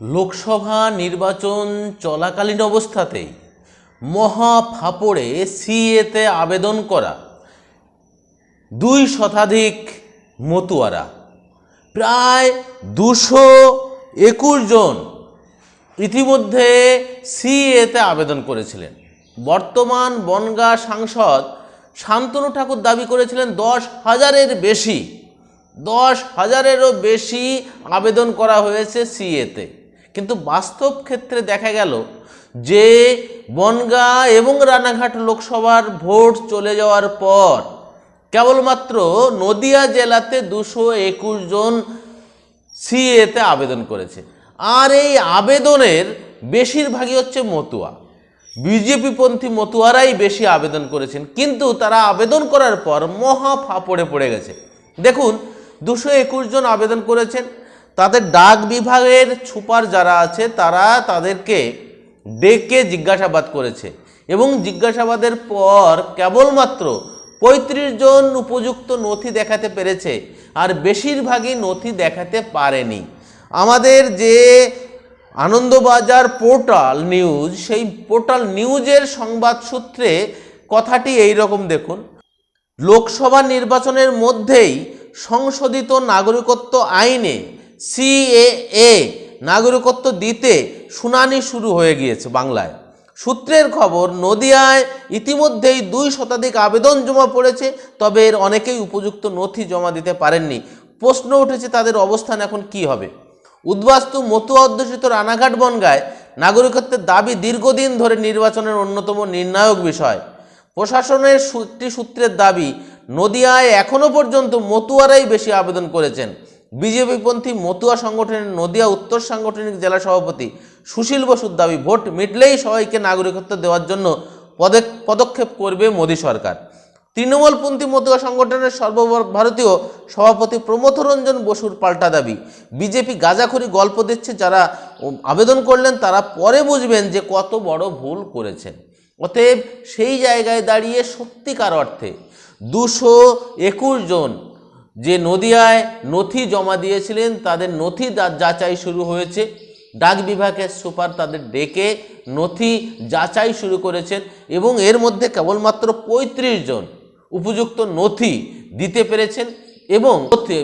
লোকসভা নির্বাচন চলাকালীন অবস্থাতেই মহা ফাপড়ে সিএতে আবেদন করা দুই শতাধিক মতুয়ারা। প্রায় দুশো একুশ জন ইতিমধ্যে সিএতে আবেদন করেছিলেন। বর্তমান বনগাঁ সাংসদ শান্তনু ঠাকুর দাবি করেছিলেন, দশ হাজারের বেশি, দশ হাজারেরও বেশি আবেদন করা হয়েছে সিএতে। কিন্তু বাস্তব ক্ষেত্রে দেখা গেল যে বনগাঁ এবং রানাঘাট লোকসভার ভোট চলে যাওয়ার পর কেবলমাত্র নদিয়া জেলাতে দুশো একুশ জন সিএতে আবেদন করেছে। আর এই আবেদনের বেশিরভাগই হচ্ছে মতুয়া। বিজেপিপন্থী মতুয়ারাই বেশি আবেদন করেছেন। কিন্তু তারা আবেদন করার পর মহা ফাপড়ে পড়ে গেছে। দেখুন, দুশো একুশ জন আবেদন করেছেন তাদের ডাক বিভাগের ছুপার যারা আছে, তারা তাদেরকে ডেকে জিজ্ঞাসাবাদ করেছে এবং জিজ্ঞাসাবাদের পর কেবলমাত্র পঁয়ত্রিশ জন উপযুক্ত নথি দেখাতে পেরেছে আর বেশিরভাগই নথি দেখাতে পারেনি। আমাদের যে আনন্দবাজার পোর্টাল নিউজ, সেই পোর্টাল নিউজের সংবাদ সূত্রে কথাটি এই রকম দেখুন। লোকসভা নির্বাচনের মধ্যেই সংশোধিত নাগরিকত্ব আইনে সিএএ, নাগরিকত্ব দিতে শুনানি শুরু হয়ে গিয়েছে বাংলায়। সূত্রের খবর, নদিয়ায় ইতিমধ্যেই দুই শতাধিক আবেদন জমা পড়েছে, তবে এর অনেকেই উপযুক্ত নথি জমা দিতে পারেননি। প্রশ্ন উঠেছে তাদের অবস্থান এখন কি হবে? উদ্বাস্তু মতুয়া অধ্যুষিত রানাঘাট বনগায় নাগরিকত্বের দাবি দীর্ঘদিন ধরে নির্বাচনের অন্যতম নির্ণায়ক বিষয়। প্রশাসনের একটি সূত্রের দাবি, নদিয়ায় এখনও পর্যন্ত মতুয়ারাই বেশি আবেদন করেছেন। বিজেপিপন্থী মতুয়া সংগঠনের নদিয়া উত্তর সাংগঠনিক জেলা সভাপতি সুশীল বসুর দাবি, ভোট মিটলেই সবাইকে নাগরিকত্ব দেওয়ার জন্য পদক- পদক্ষেপ করবে মোদী সরকার। তৃণমূলপন্থী মতুয়া সংগঠনের সর্বভারতীয় সভাপতি প্রমথ রঞ্জন বসুর পাল্টা দাবি, বিজেপি গাজাখড়ি গল্প দিচ্ছে, যারা আবেদন করলেন তারা পরে বুঝবেন যে কত বড় ভুল করেছেন। অতএব সেই জায়গায় দাঁড়িয়ে সত্যিকার অর্থে দুশো একুশ জন যে নদিয়ায় নথি জমা দিয়েছিলেন, তাদের নথি যাচাই শুরু হয়েছে। ডাক বিভাগের সুপার তাদের ডেকে নথি যাচাই শুরু করেছেন এবং এর মধ্যে কেবলমাত্র পঁয়ত্রিশ জন উপযুক্ত নথি দিতে পেরেছেন এবং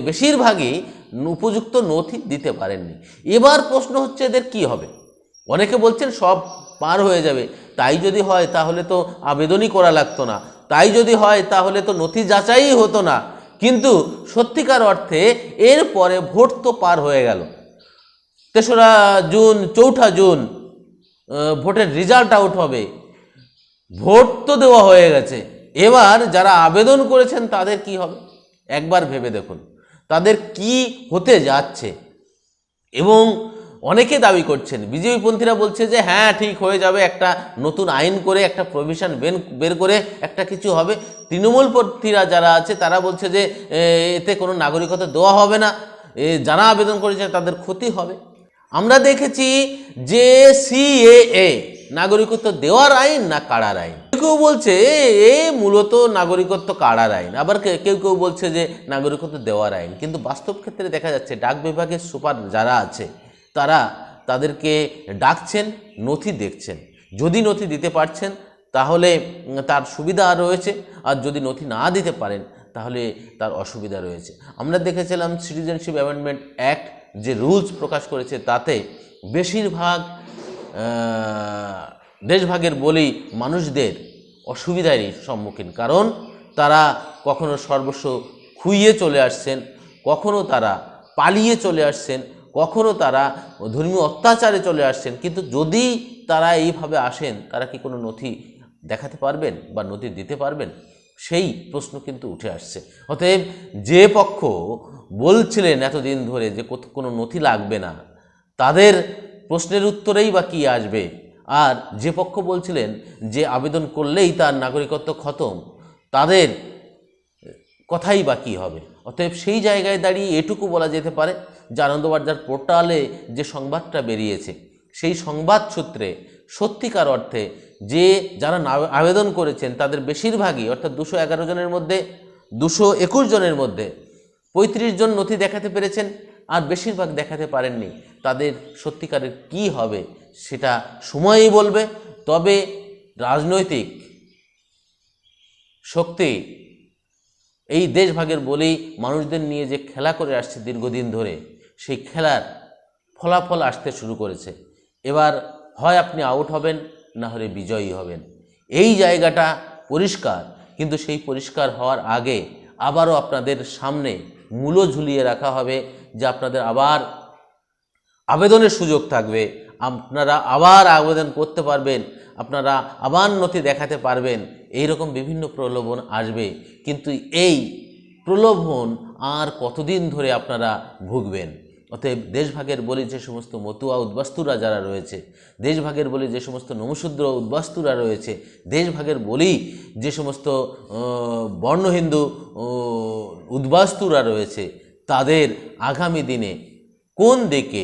বেশিরভাগই উপযুক্ত নথি দিতে পারেননি। এবার প্রশ্ন হচ্ছে, এদের কি হবে? অনেকে বলছেন, সব পার হয়ে যাবে। তাই যদি হয়, তাহলে তো আবেদনই করা লাগতো না। তাই যদি হয়, তাহলে তো নথি যাচাই হতো না। কিন্তু সত্যিকার অর্থে এরপরে ভোট তো পার হয়ে গেল। তেসরা জুন, চৌঠা জুন ভোটের রেজাল্ট আউট হবে। ভোট তো দেওয়া হয়ে গেছে। এবার যারা আবেদন করেছেন তাদের কি হবে? একবার ভেবে দেখুন। তাদের কি হতে যাচ্ছে? এবং অনেকে দাবি করছেন, বিজেপিপন্থীরা বলছে যে হ্যাঁ ঠিক হয়ে যাবে, একটা নতুন আইন করে, একটা প্রভিশন বের করে একটা কিছু হবে। তৃণমূলপন্থীরা যারা আছে, তারা বলছে যে এতে কোনো নাগরিকতা দেওয়া হবে না। যারা আবেদন করেছে, তাদের ক্ষতি হবে। আমরা দেখেছি যে সিএএ নাগরিকত্ব দেওয়ার আইন না কাড়ার আইন? কেউ কেউ বলছে, এ মূলত নাগরিকত্ব কাড়ার আইন। আবার কেউ কেউ বলছে যে, নাগরিকত্ব দেওয়ার আইন। কিন্তু বাস্তব ক্ষেত্রে দেখা যাচ্ছে, ডাক বিভাগের সুপার যারা আছে তারা তাদেরকে ডাকছেন, নথি দেখছেন। যদি নথি দিতে পারছেন, তাহলে তার সুবিধা রয়েছে। আর যদি নথি না দিতে পারেন, তাহলে তার অসুবিধা রয়েছে। আমরা দেখেছিলাম সিটিজেনশিপ অ্যামেন্ডমেন্ট অ্যাক্ট যে রুলস প্রকাশ করেছে, তাতে বেশিরভাগ দেশভাগের বলি মানুষদের অসুবিধারই সম্মুখীন। কারণ তারা কখনো সর্বস্ব খুইয়ে চলে আসছেন, কখনো তারা পালিয়ে চলে আসছেন কখনো তারা ধর্মীয় অত্যাচারে চলে আসছেন, কিন্তু যদি তারা এইভাবে আসেন, তারা কি কোনো নথি দেখাতে পারবেন বা নথি দিতে পারবেন? সেই প্রশ্ন কিন্তু উঠে আসছে। অতএব যে পক্ষ বলছিলেন এতদিন ধরে যে কোনো নথি লাগবে না, তাদের প্রশ্নের উত্তরেই বা কী আসবে? আর যে পক্ষ বলছিলেন যে আবেদন করলেই তার নাগরিকত্ব খতম, তাদের কথাই বা কী হবে? অতএব সেই জায়গায় দাঁড়িয়ে এটুকু বলা যেতে পারে যে আনন্দবাজার পোর্টালে যে সংবাদটা বেরিয়েছে, সেই সংবাদ সূত্রে সত্যিকার অর্থে যে যারা আবেদন করেছেন তাদের বেশিরভাগই, অর্থাৎ দুশো এগারো জনের মধ্যে, দুশো একুশ জনের মধ্যে পঁয়ত্রিশ জন নথি দেখাতে পেরেছেন, আর বেশিরভাগ দেখাতে পারেননি। তাদের সত্যিকারের কি হবে সেটা সময়ই বলবে। তবে রাজনৈতিক শক্তি এই দেশভাগের বলেই মানুষদের নিয়ে যে খেলা করে আসছে দীর্ঘদিন ধরে, সেই খেলার ফলাফল আসতে শুরু করেছে। এবার হয় আপনি আউট হবেন, না হলে বিজয়ী হবেন। এই জায়গাটা পরিষ্কার, কিন্তু সেই পরিষ্কার হওয়ার আগে আবারও আপনাদের সামনে মূল্য ঝুলিয়ে রাখা হবে যে আপনাদের আবার আবেদনের সুযোগ থাকবে। আপনারা আবার আবেদন করতে পারবেন, আপনারা আবার নথি দেখাতে পারবেন এই রকম বিভিন্ন প্রলোভন আসবে। কিন্তু এই প্রলোভন আর কতদিন ধরে আপনারা ভুগবেন? অতএব দেশভাগের বলি যে সমস্ত মতুয়া উদ্বাস্তুরা যারা রয়েছে দেশভাগের বলি যে সমস্ত নমশূদ্র উদ্বাস্তুরা রয়েছে দেশভাগের বলি যে সমস্ত আহ, বর্ণহিন্দু আহ, উদ্বাস্তুরা রয়েছে তাদের আগামী দিনে কোন দিকে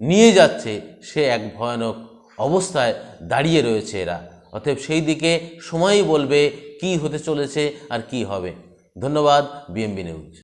নিয়ে যাচ্ছে সে এক ভয়ানক অবস্থায় দাঁড়িয়ে রয়েছে এরা। অতএব সেই দিকে সময়ই বলবে কি হতে চলেছে আর কি হবে। ধন্যবাদ বিএমবি নিউজ